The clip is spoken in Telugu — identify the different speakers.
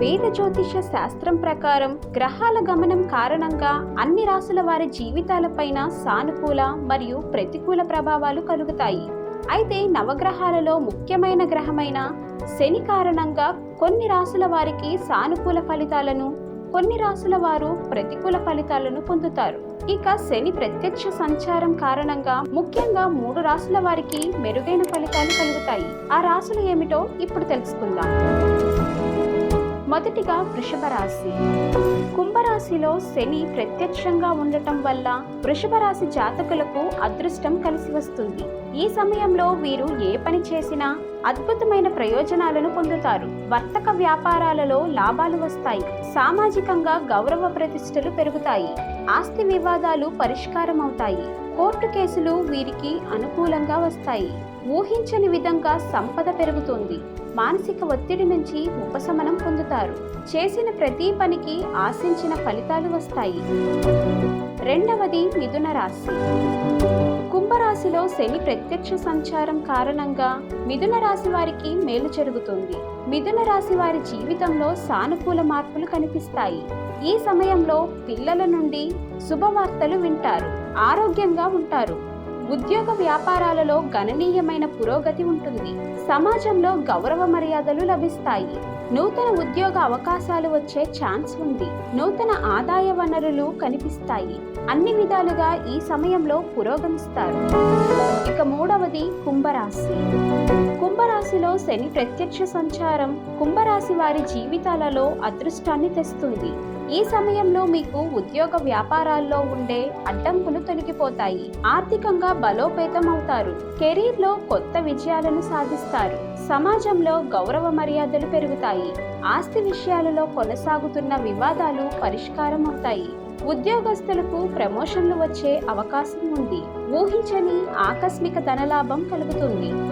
Speaker 1: వేద జ్యోతిష శాస్త్రం ప్రకారం గ్రహాల గమనం కారణంగా అన్ని రాసుల వారి జీవితాలపైన సానుకూల మరియు ప్రతికూల ప్రభావాలు కలుగుతాయి. అయితే నవగ్రహాలలో ముఖ్యమైన గ్రహమైన శని కారణంగా కొన్ని రాసుల వారికి సానుకూల ఫలితాలను కొన్ని రాసుల వారు ప్రతికూల ఫలితాలను పొందుతారు. ఇక శని ప్రత్యక్ష సంచారం కారణంగా ముఖ్యంగా మూడు రాసుల వారికి మెరుగైన ఫలితాలు కలుగుతాయి. ఆ రాసులు ఏమిటో ఇప్పుడు తెలుసుకుందాం. మొదటిగా వృషభ రాశి కుంభరాశిలో శని ప్రత్యక్షంగా ఉండటం వల్ల వృషభ రాశి జాతకులకు అదృష్టం కలిసి వస్తుంది. ఈ సమయంలో వీరు ఏ పని చేసినా అద్భుతమైన ప్రయోజనాలను పొందుతారు. వర్తక వ్యాపారాలలో లాభాలు వస్తాయి. సామాజికంగా గౌరవ ప్రతిష్టలు పెరుగుతాయి. ఆస్తి వివాదాలు పరిష్కారం అవుతాయి కోర్టు కేసులు వీరికి అనుకూలంగా వస్తాయి. ఊహించని విధంగా సంపద పెరుగుతుంది. మానసిక ఒత్తిడి నుంచి ఉపశమనం పొందుతారు. చేసిన ప్రతి పనికి ఆశించిన ఫలితాలు వస్తాయి. రెండవది మిథున రాశి. రాశిలో శని ప్రత్యక్ష సంచారం కారణంగా మిథున రాశి వారికి మేలు జరుగుతుంది. మిథున రాశి వారి జీవితంలో సానుకూల మార్పులు కనిపిస్తాయి. ఈ సమయంలో పిల్లల నుండి శుభవార్తలు వింటారు. ఆరోగ్యంగా ఉంటారు. ఉద్యోగ వ్యాపారాలలో గణనీయమైన పురోగతి ఉంటుంది. సమాజంలో గౌరవ మర్యాదలు లభిస్తాయి. నూతన ఉద్యోగ అవకాశాలు వచ్చే ఛాన్స్ ఉంది. నూతన ఆదాయ వనరులు కనిపిస్తాయి. అన్ని విధాలుగా ఈ సమయంలో పురోగమిస్తారు. ఇక మూడవది కుంభరాశి. కుంభరాశిలో శని ప్రత్యక్ష సంచారం కుంభరాశి వారి జీవితాలలో అదృష్టాన్ని తెస్తుంది. ఈ సమయంలో మీకు ఉద్యోగ వ్యాపారాల్లో ఉండే అడ్డంకులు తొలగిపోతాయి. ఆర్థికంగా బలోపేతం అవుతారు. కెరీర్లో కొత్త విజయాలను సాధిస్తారు. సమాజంలో గౌరవ మర్యాదలు పెరుగుతాయి. ఆస్తి విషయాలలో కొనసాగుతున్న వివాదాలు పరిష్కారం అవుతాయి. ఉద్యోగస్తులకు ప్రమోషన్లు వచ్చే అవకాశం ఉంది. ఊహించని ఆకస్మిక ధనలాభం కలుగుతుంది.